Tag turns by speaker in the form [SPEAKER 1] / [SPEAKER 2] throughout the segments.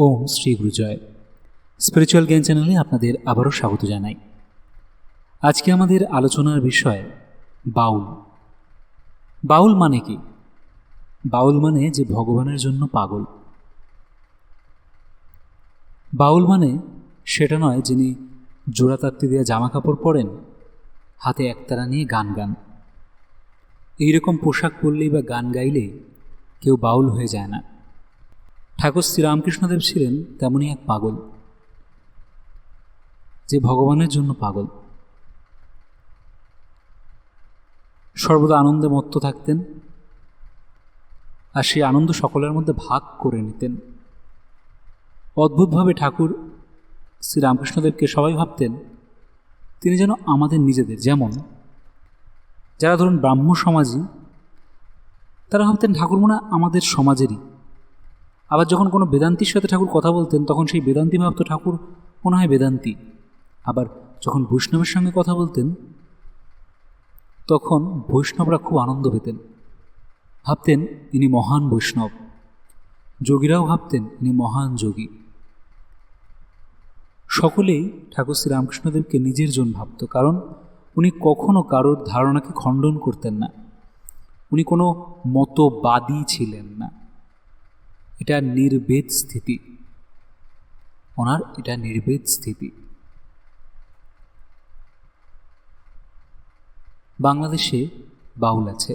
[SPEAKER 1] ওম Shri গুরুজয়। Spiritual জ্ঞান চ্যানেলে আপনাদের আবারও স্বাগত জানাই। আজকে আমাদের আলোচনার বিষয় বাউল। বাউল মানে কি? বাউল মানে যে ভগবানের জন্য পাগল। বাউল মানে সেটা নয় যিনি জোড়াতাত্তি দেওয়া জামা কাপড় পরেন, হাতে একতারা নিয়ে গান গান। এইরকম পোশাক পরলেই বা গান গাইলেই কেউ বাউল হয়ে যায় না। ঠাকুর শ্রীরামকৃষ্ণদেব ছিলেন তেমনই এক পাগল, যে ভগবানের জন্য পাগল। সর্বদা আনন্দে মত্ত থাকতেন আর সেই আনন্দ সকলের মধ্যে ভাগ করে নিতেন। অদ্ভুতভাবে ঠাকুর শ্রীরামকৃষ্ণদেবকে সবাই ভাবতেন, তিনি যেন আমাদের নিজেদের। যেমন, যারা ধরুন ব্রাহ্ম সমাজী তারা ভাবতেন ঠাকুর মনে আমাদের সমাজেরই। আবার যখন কোনো বেদান্তির সাথে ঠাকুর কথা বলতেন, তখন সেই বেদান্তি ভাবত ঠাকুর মনে হয় বেদান্তি। আবার যখন বৈষ্ণবের সঙ্গে কথা বলতেন, তখন বৈষ্ণবরা খুব আনন্দ পেতেন। ভাবতেন, ইনি মহান বৈষ্ণব। যোগীরাও ভাবতেন, ইনি মহান যোগী। সকলেই ঠাকুর শ্রীরামকৃষ্ণদেবকে নিজের জন ভাবত, কারণ উনি কখনো কারোর ধারণাকে খণ্ডন করতেন না। উনি কোনো মতবাদী ছিলেন না। এটা নির্বেদ স্থিতি। ওনার এটা নির্বেদ স্থিতি। বাংলাদেশে বাউল আছে।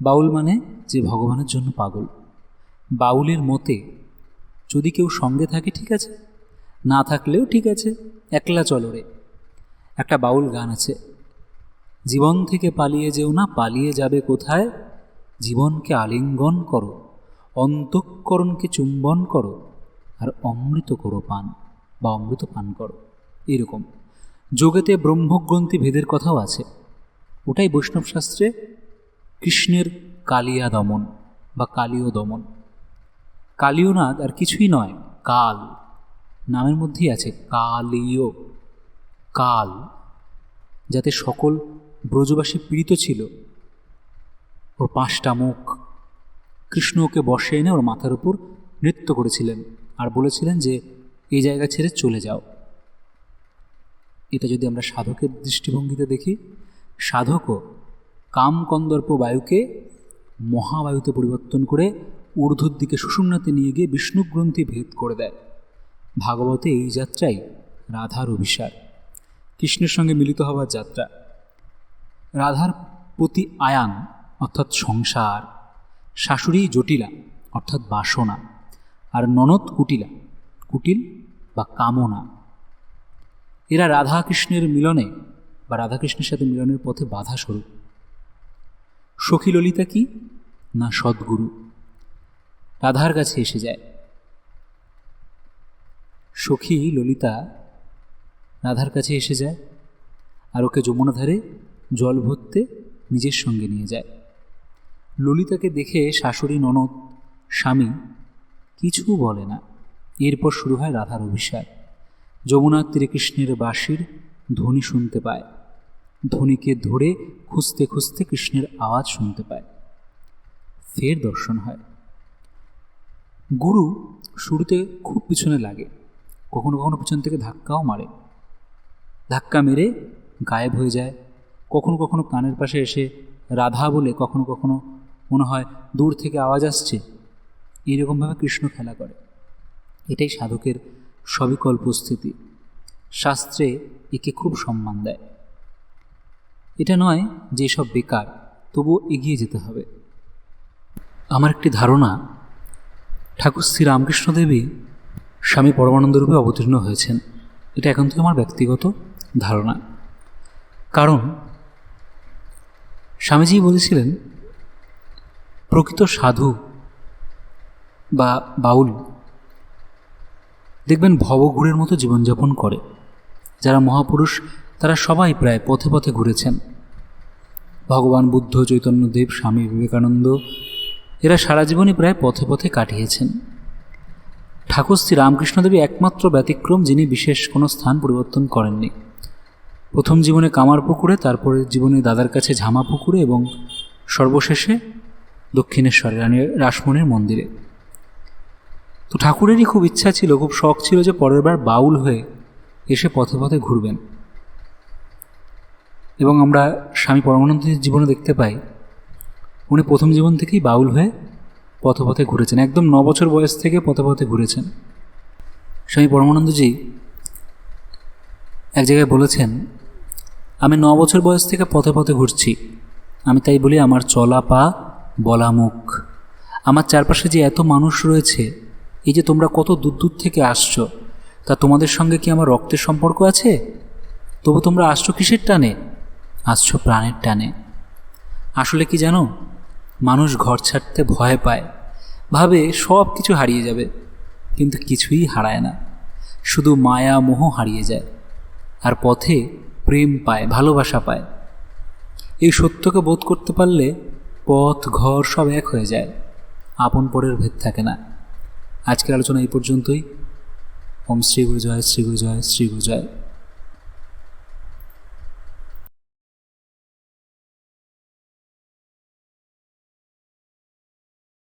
[SPEAKER 1] বাউল মানে যে ভগবানের জন্য পাগল। বাউলের মতে যদি কেউ সঙ্গে থাকে, ঠিক আছে। না থাকলেও ঠিক আছে, একলা চলো রে। একটা বাউল গান আছে। জীবন থেকে পালিয়ে যেও না, পালিয়ে যাবে কোথায়? জীবনকে আলিঙ্গন করো, অন্তঃকরণকে চুম্বন করো, আর অমৃত করো পান বা অমৃত পান করো। এরকম। যোগেতে ব্রহ্মগ্রন্থি ভেদের কথাও আছে। ওটাই বৈষ্ণব শাস্ত্রে কৃষ্ণের কালিয়া দমন বা কালীয় দমন। কালীয়নাদ আর কিছুই নয়, কাল। নামের মধ্যেই আছে, কালীয়। কাল। যাতে সকল ব্রজবাসী পীড়িত ছিল ওর পাঁচটা মুখ। কৃষ্ণ ওকে বসে এনে ওর মাথার উপর নৃত্য করেছিলেন আর বলেছিলেন যে, এই জায়গা ছেড়ে চলে যাও। এটা যদি আমরা সাধকের দৃষ্টিভঙ্গিতে দেখি, সাধকও কাম কন্দর্প বায়ুকে মহাবায়ুতে পরিবর্তন করে ঊর্ধ্বর দিকে সুষুম্নাতে নিয়ে গিয়ে বিষ্ণুগ্রন্থি ভেদ করে দেয়। ভাগবতে এই যাত্রাই রাধার অভিসার। কৃষ্ণের সঙ্গে মিলিত হওয়ার যাত্রা। রাধার প্রতি আয়ান অর্থাৎ সংসার, শাশুড়ি জটিলা, অর্থাৎ বাসনা, আর ননদ কুটিলা, কুটিল বা কামনা। এরা রাধাকৃষ্ণের মিলনে বা রাধাকৃষ্ণের সাথে মিলনের পথে বাধা স্বরূপ সখী ললিতা কি না সদ্গুরু? রাধার কাছে এসে যায়। সখী ললিতা রাধার কাছে এসে যায় আর ওকে যমুনা ধারে জল ভরতে নিজের সঙ্গে নিয়ে যায়। ললিতাকে দেখে শাশুড়ি ননদ, স্বামী কিছু বলে না। এরপর শুরু হয় রাধার অভিষেক যমুনার তীরে কৃষ্ণের বাঁশির ধ্বনি শুনতে পায়। ধ্বনিকে ধরে খুঁজতে খুঁজতে কৃষ্ণের আওয়াজ শুনতে পায়। ফের দর্শন হয়। গুরু শুরুতে খুব পিছনে লাগে। কখনো কখনো পিছন থেকে ধাক্কাও মারে। ধাক্কা মেরে গায়েব হয়ে যায়। কখনো কখনো কানের পাশে এসে রাধা বলে কখনো কখনো মনে হয় দূর থেকে আওয়াজ আসছে। এইরকমভাবে কৃষ্ণ খেলা করে। এটাই সাধকের সবিকল্প স্থিতি। শাস্ত্রে একে খুব সম্মান দেয়। এটা নয় যে সব বেকার, তবুও এগিয়ে যেতে হবে। আমার একটি ধারণা, ঠাকুর শ্রী রামকৃষ্ণদেবী স্বামী পরমানন্দ রূপে অবতীর্ণ হয়েছেন। এটা এখন থেকে আমার ব্যক্তিগত ধারণা। কারণ, স্বামীজি বলেছিলেন প্রকৃত সাধু বা বাউল দেখবেন ভবঘুরের মতো জীবনযাপন করে। যারা মহাপুরুষ, তারা সবাই প্রায় পথে পথে ঘুরেছেন। ভগবান বুদ্ধ চৈতন্যদেব স্বামী বিবেকানন্দ, এরা সারা জীবনই প্রায় পথে পথে কাটিয়েছেন। ঠাকুর শ্রী রামকৃষ্ণদেবী একমাত্র ব্যতিক্রম যিনি বিশেষ কোনো স্থান পরিবর্তন করেননি। প্রথম জীবনে কামার পুকুরে তারপরে জীবনে দাদার কাছে ঝামা পুকুরে এবং সর্বশেষে দক্ষিণেশ্বরে রানী রাসমণির মন্দিরে। তো ঠাকুরেরই খুব ইচ্ছা ছিল, খুব শখ ছিল যে পরের বার বাউল হয়ে এসে পথে পথে ঘুরবেন। এবং আমরা স্বামী পরমানন্দের জীবনে দেখতে পাই। উনি প্রথম জীবন থেকেই বাউল হয়ে পথে পথে ঘুরেছেন। একদম ন বছর বয়স থেকে পথে পথে ঘুরেছেন। স্বামী পরমানন্দজি এক জায়গায় বলেছেন, আমি ন বছর বয়স থেকে পথে পথে ঘুরছি। আমি তাই বলি আমার চলা পা বলা মুখ আমার চারপাশে যে এত মানুষ রয়েছে, এই যে তোমরা কত দূর দূর থেকে আসছো, তা তোমাদের সঙ্গে কি আমার রক্তের সম্পর্ক আছে? তবু তোমরা আসছো কিসের টানে? আসছো প্রাণের টানে। আসলে কি জানো, মানুষ ঘর ছাড়তে ভয় পায়, ভাবে সব কিছু হারিয়ে যাবে, কিন্তু কিছুই হারায় না। শুধু মায়া মোহ হারিয়ে যায়, আর পথে প্রেম পায়, ভালোবাসা পায়। এই সত্যকে বোধ করতে পারলে পথ, ঘর সব এক হয়ে যায়। আপন পরের ভেদ থাকে না। আজকের আলোচনা এই পর্যন্তই। ওম শ্রী গুরু জয় শ্রী জয় শ্রী জয়